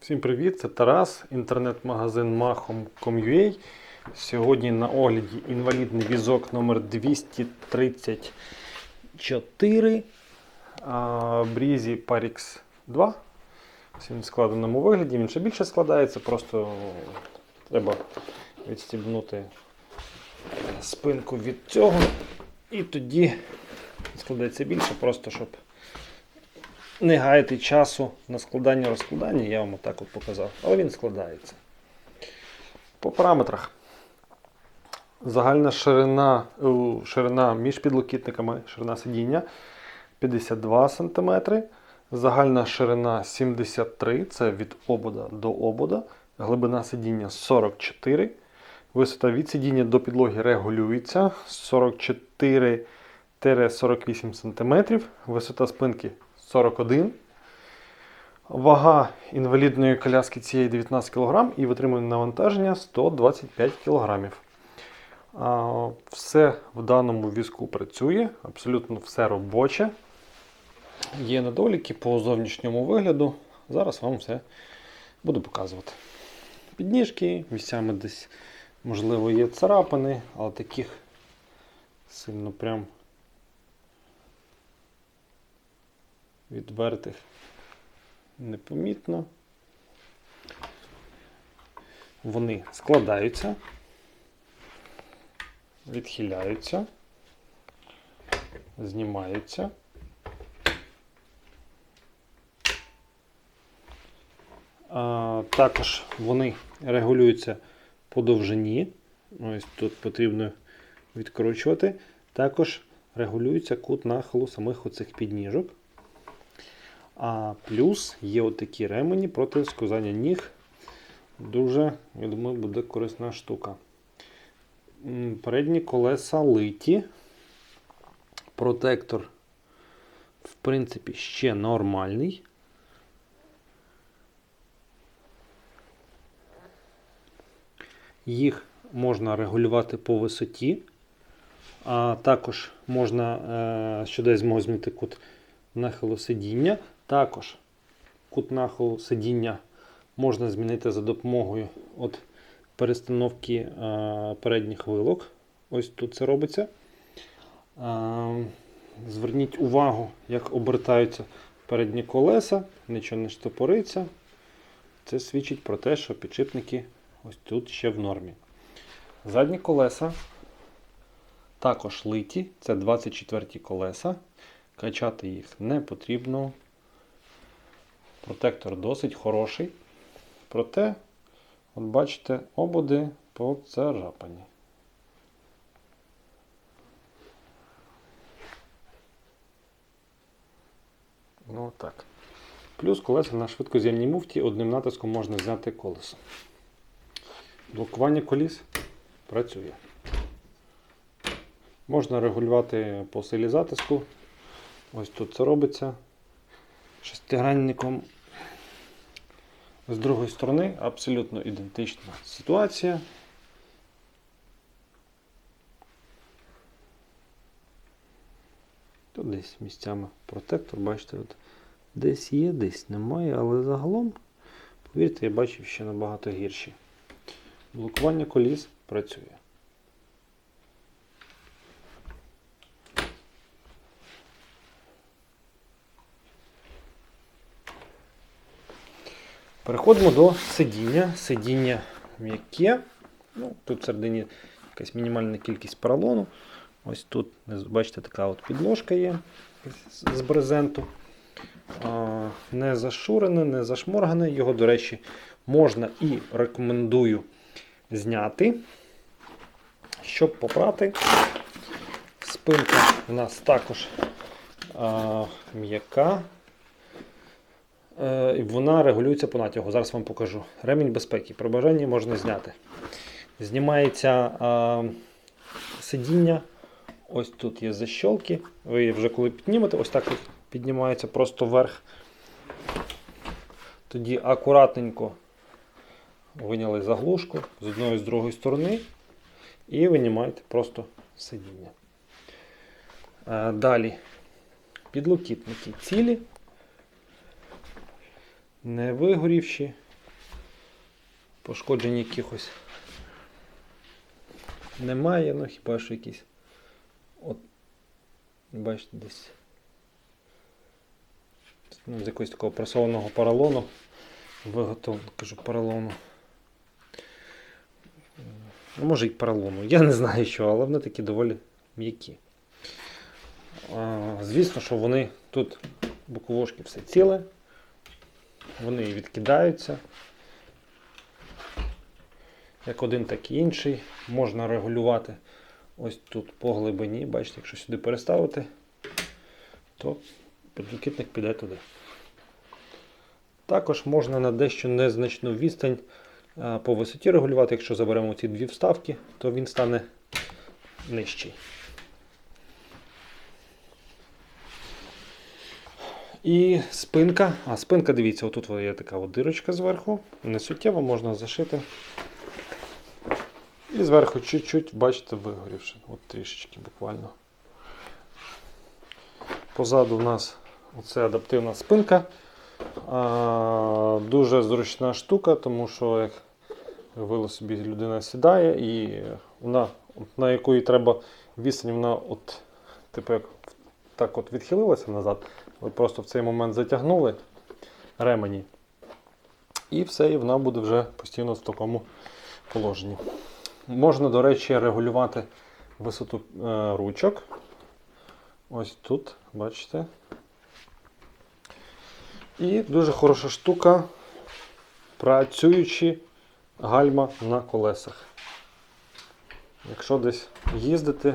Всім привіт! Це Тарас, інтернет-магазин Mahom.com.ua. Сьогодні на огляді інвалідний візок номер 234 а, Брізі Parix 2. Ось складеному вигляді, він ще більше складається, просто треба відстібнути спинку від цього. І тоді складається більше, просто щоб не гаяти часу на складання розкладання, я вам отак от показав. Але він складається. По параметрах. Загальна ширина, ширина між підлокітниками, ширина сидіння 52 см. Загальна ширина 73 це від обода до обода. Глибина сидіння 44. Висота від сидіння до підлоги регулюється 44-48 см. Висота спинки 41. Вага інвалідної коляски цієї 19 кг і витримане навантаження 125 кг. Все в даному візку працює, абсолютно все робоче. Є недоліки по зовнішньому вигляду. Зараз вам все буду показувати. Підніжки, місцями десь, можливо, є царапини, але таких сильно прям відвертих непомітно. Вони складаються, відхиляються, знімаються. А, також вони регулюються по довжині. Ось тут потрібно відкручувати. Також регулюється кут нахилу самих оцих підніжок. А плюс є отакі ремені проти скузання ніг. Дуже, я думаю, буде корисна штука. Передні колеса литі. Протектор, в принципі, ще нормальний. Їх можна регулювати по висоті, а також можна, е, що дає змогу змінити кут нахилу сидіння. Також кут нахилу сидіння можна змінити за допомогою от перестановки е, передніх вилок. Ось тут це робиться. Е, Зверніть увагу, як обертаються передні колеса, нічого не штопориться. Це свідчить про те, що підшипники ось тут ще в нормі. Задні колеса також литі, це 24 колеса. Качати їх не потрібно. Протектор досить хороший. Проте, от бачите, ободи поцарапані. Ну так. Плюс колеса на швидкоз'ємній муфті одним натиском можна зняти колесо. Блокування коліс працює. Можна регулювати по силі затиску. Ось тут це робиться шестигранником. З другої сторони абсолютно ідентична ситуація. Тут десь місцями протектор, бачите, от десь є, десь немає, але загалом, повірте, я бачив ще набагато гірші. Блокування коліс працює. Переходимо до сидіння. Сидіння м'яке. Ну, тут всередині якась мінімальна кількість поролону. Ось тут, бачите, така от підложка є з брезенту. Не зашурене, не зашморгане. Його, до речі, можна і рекомендую зняти, щоб попрати. Спинка у нас також м'яка. Е, і Вона регулюється по натягу. Зараз вам покажу. Ремінь безпеки. При бажанні можна зняти. Знімається а, сидіння. Ось тут є защолки. Ви вже коли піднімете, ось так піднімається просто вверх. Тоді акуратненько виняли заглушку з одної і з другої сторони і винімаєте просто сидіння. Е, Далі підлокітники цілі. Не вигорівші, пошкоджень якихось немає, ну хіба що якісь. От, бачите, десь. Ну, з якогось такого пресованого поролону. Виготовлено, кажу, поролону. Ну, може і поролону. Я не знаю що, але вони такі доволі м'які. Звісно, що вони тут боковушки все ціле, вони відкидаються. Як один, так і інший. Можна регулювати ось тут по глибині. Бачите, якщо сюди переставити, то підлокітник піде туди. Також можна на дещо незначну відстань по висоті регулювати. Якщо заберемо ці дві вставки, то він стане нижчий. І спинка. А спинка, дивіться, отут є така от дирочка зверху. Не суттєво можна зашити. І зверху чуть-чуть, бачите, вигорівши. От трішечки буквально. Позаду в нас оце адаптивна спинка. А, дуже зручна штука, тому що як вило собі людина сідає і вона, на якої треба відстань, вона от, типу, як так от відхилилася назад. Ви просто в цей момент затягнули ремені. І все, і вона буде вже постійно в такому положенні. Можна, до речі, регулювати висоту е, ручок. Ось тут, бачите. І дуже хороша штука, працюючі гальма на колесах. Якщо десь їздити,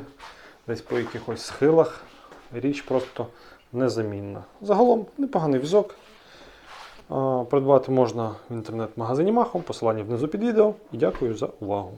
десь по якихось схилах, річ просто незамінна. Загалом непоганий візок. Придбати можна в інтернет-магазині Махом, посилання внизу під відео. І дякую за увагу.